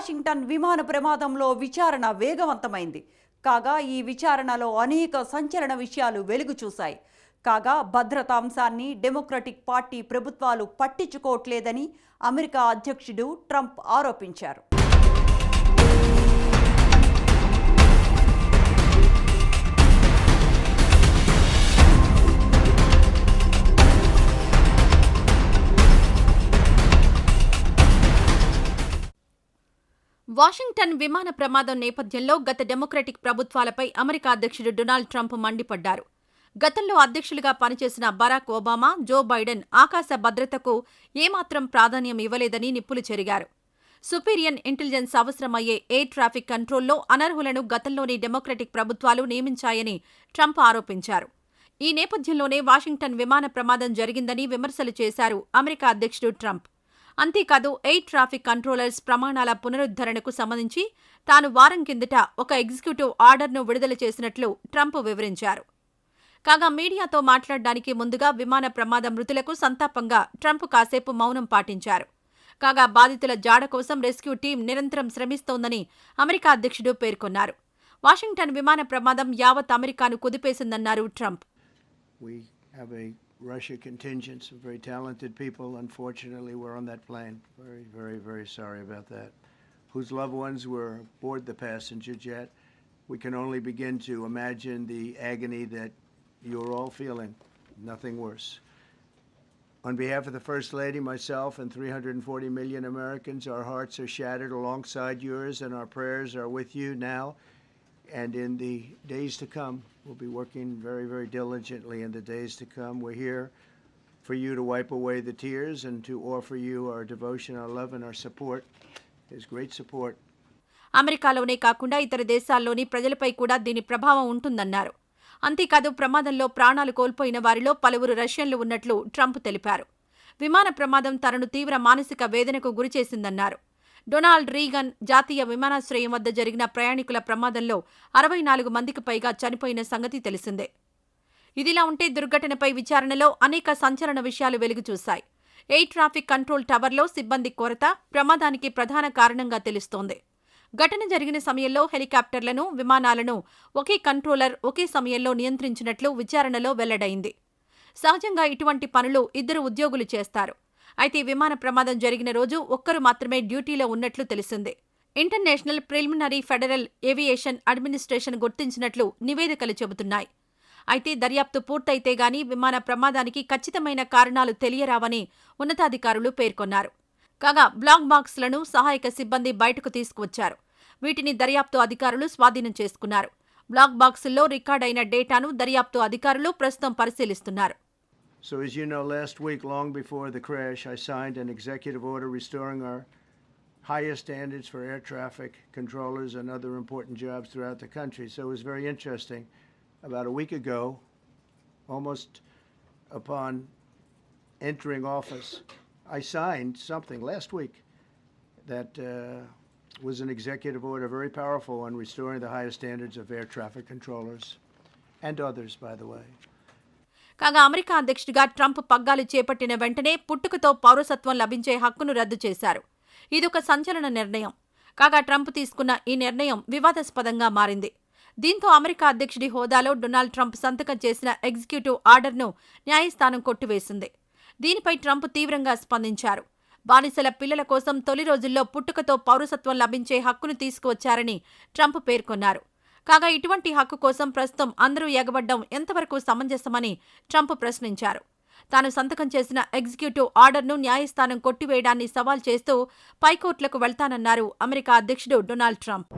Washington విమాన ప్రమాదంలో విచారణ వేగవంతమైంది. కాగా ఈ విచారణలో అనేక సంచలన విషయాలు వెలుగు చూశాయి. కాగా భద్రతా అంశాన్ని డెమోక్రటిక్ పార్టీ ప్రభుత్వాలు పట్టించుకోవట్లేదని అమెరికా అధ్యక్షుడు ట్రంప్ ఆరోపించారు. వాషింగ్టన్ విమాన ప్రమాదం నేపథ్యంలో గత డెమోక్రటిక్ ప్రభుత్వాలపై అమెరికా అధ్యక్షుడు డొనాల్డ్ ట్రంప్ మండిపడ్డారు. గతంలో అధ్యక్షులుగా పనిచేసిన బరాక్ ఒబామా జో బైడెన్ ఆకాశ భద్రతకు ఏమాత్రం ప్రాధాన్యం ఇవ్వలేదని నిప్పులు చెరిగారు. సుపీరియన్ ఇంటెలిజెన్స్ అవసరమయ్యే ఎయిర్ ట్రాఫిక్ కంట్రోల్లో అనర్హులను గతంలోని డెమోక్రటిక్ ప్రభుత్వాలు నియమించాయని ట్రంప్ ఆరోపించారు. ఈ నేపథ్యంలోనే వాషింగ్టన్ విమాన ప్రమాదం జరిగిందని విమర్శలు చేశారు అమెరికా అధ్యక్షుడు ట్రంప్. అంతేకాదు ఎయిర్ ట్రాఫిక్ కంట్రోలర్స్ ప్రమాణాల పునరుద్ధరణకు సంబంధించి తాను వారం కిందట ఒక ఎగ్జిక్యూటివ్ ఆర్డర్ను విడుదల చేసినట్లు ట్రంప్ వివరించారు. కాగా మీడియాతో మాట్లాడడానికి ముందుగా విమాన ప్రమాద మృతులకు సంతాపంగా ట్రంప్ కాసేపు మౌనం పాటించారు. కాగా బాధితుల జాడ కోసం రెస్క్యూ టీం నిరంతరం శ్రమిస్తోందని అమెరికా అధ్యక్షుడు పేర్కొన్నారు. వాషింగ్టన్ విమాన ప్రమాదం యావత్ అమెరికాను కుదిపేసిందన్నారు Trump. Russia contingent, some very talented people. Unfortunately, were on that plane. Very, very, very sorry about that. Whose loved ones were aboard the passenger jet. We can only begin to imagine the agony that you're all feeling. Nothing worse. On behalf of the First Lady, myself, and 340 million Americans, our hearts are shattered alongside yours, and our prayers are with you now and in the days to come. We'll be working very, very diligently in the days to come. We're here for you to wipe away the tears and to offer you our devotion, our love, and our support. His great support. అమెరికాలోనే కాకుండా ఇతర దేశాల్లోని ప్రజలపై కూడా దీని ప్రభావం ఉంటుందన్నారు అంతేకాదు ప్రమాదంలో ప్రాణాలు కోల్పోయిన వారిలో పలువురు రష్యన్లు ఉన్నట్లు ట్రంప్ తెలిపారు విమాన ప్రమాదం తనను తీవ్ర మానసిక వేదనకు గురిచేసిందన్నారు డొనాల్డ్ రీగన్ జాతీయ విమానాశ్రయం వద్ద జరిగిన ప్రయాణికుల ప్రమాదంలో అరవై నాలుగు మందికి పైగా చనిపోయిన సంగతి తెలిసిందే. ఇదిలా ఉంటే దుర్ఘటనపై విచారణలో అనేక సంచలన విషయాలు వెలుగుచూశాయి ఎయిర్ ట్రాఫిక్ కంట్రోల్ టవర్లో సిబ్బంది కొరత ప్రమాదానికి ప్రధాన కారణంగా తెలుస్తోంది. ఘటన జరిగిన సమయంలో హెలికాప్టర్లను విమానాలను ఒకే కంట్రోలర్ ఒకే సమయంలో నియంత్రించినట్లు విచారణలో వెల్లడైంది. సహజంగా ఇటువంటి పనులు ఇద్దరు ఉద్యోగులు చేస్తారు. అయితే విమాన ప్రమాదం జరిగిన రోజు ఒక్కరు మాత్రమే డ్యూటీలో ఉన్నట్లు తెలిసింది. International preliminary federal aviation administration గుర్తించినట్లు నివేదికలు చెబుతున్నాయి. అయితే దర్యాప్తు పూర్తయితే గాని విమాన ప్రమాదానికి ఖచ్చితమైన కారణాలు తెలియరావని ఉన్నతాధికారులు పేర్కొన్నారు. కాగా బ్లాక్ బాక్స్లను సహాయక సిబ్బంది బయటకు తీసుకువచ్చారు. వీటిని దర్యాప్తు అధికారులు స్వాధీనం చేసుకున్నారు. బ్లాక్ బాక్సుల్లో రికార్డైన డేటాను దర్యాప్తు అధికారులు ప్రస్తుతం పరిశీలిస్తున్నారు. So, as you know, last week, long before the crash, I signed an executive order restoring our highest standards for air traffic controllers and other important jobs throughout the country. So, it was very interesting. About a week ago, almost upon entering office, I signed something last week that uh, was an executive order, very powerful, on restoring the highest standards of air traffic controllers and others, by the way. కాగా America అధ్యక్షుడిగా Trump పగ్గాలు చేపట్టిన వెంటనే పుట్టుకతో పౌరసత్వం లభించే హక్కును రద్దు చేశారు. ఇదొక సంచలన నిర్ణయం. కాగా ట్రంప్ తీసుకున్న ఈ నిర్ణయం వివాదాస్పదంగా మారింది. దీంతో అమెరికా అధ్యక్షుడి హోదాలో డొనాల్డ్ ట్రంప్ సంతకం చేసిన ఎగ్జిక్యూటివ్ ఆర్డర్ను న్యాయస్థానం కొట్టివేసింది. దీనిపై ట్రంప్ తీవ్రంగా స్పందించారు. బానిసల పిల్లల కోసం తొలి రోజుల్లో పుట్టుకతో పౌరసత్వం లభించే హక్కును తీసుకువచ్చారని ట్రంప్ పేర్కొన్నారు. కాగా ఇటువంటి హక్కు కోసం ప్రస్తుతం అందరూ ఎగబడ్డం ఎంతవరకు సమంజసమని ట్రంప్ ప్రశ్నించారు. తాను సంతకం చేసిన ఎగ్జిక్యూటివ్ ఆర్డర్ను న్యాయస్థానం కొట్టివేయడాన్ని సవాల్ చేస్తూ పైకోర్టులకు వెళ్తానన్నారు అమెరికా అధ్యక్షుడు డొనాల్డ్ ట్రంప్.